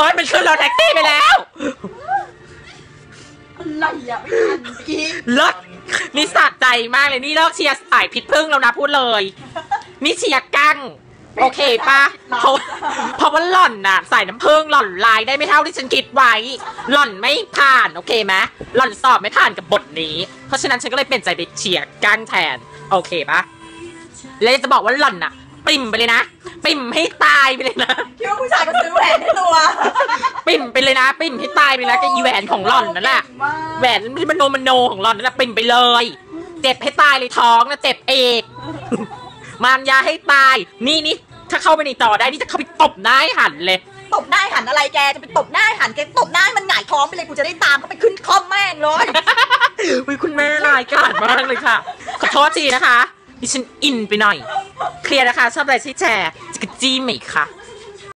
อ้ยมันขึ้นรถแท็กซี่ไปแล้ว อะไรอะไม่ทันเมื่อกี้เลิศนี่สะใจมากเลยนี่เลิกเชียร์สายพิษพึ่งแล้วนะพูดเลย นี่เชียร์กั้ง โอเคปะเพราะเพราะว่าหล่อนน่ะใส่น้ำผึ้งหล่อนลายได้ไม่เท่าที่ฉันคิดไว้ หล่อนไม่ผ่านโอเคไหมหล่อนสอบไม่ผ่านกับบทนี้ เพราะฉะนั้นฉันก็เลยเปลี่ยนใจไปเชียร์กั้งแทน โอเคปะแล้วจะบอกว่าหล่อนน่ะ ปิ่มไปเลยนะ ปิ่มให้ตายไปเลยนะ ปิ่มไปเลยนะ ปิ่มให้ตายไปเลยนะกับอีแหวนของหล่อนนั่นแหละมากแหวนมันโนมันโนของหล่อนนั่นแหละปิ่มไปเลย เจ็บให้ตายเลยท้องนะเจ็บเอกมารยาให้ตาย นี่นี่ถ้าเข้าไปในต่อได้นี่จะเข้าไปตบหน้าให้หันเลย ตบหน้าให้หันอะไรแกจะไปตบหน้าให้หันแกตบหน้าให้มันหงายท้องไปเลยกูจะได้ตามเขาไปขึ้นคอมแม่งเลยวิคุณแม่รายกาจมากเลยค่ะ ขอโทษทีนะคะดิฉันอินไปหน่อย เคลียร์นะคะ ชอบอะไรช่วยแชร์จะกระจี้ไหมคะ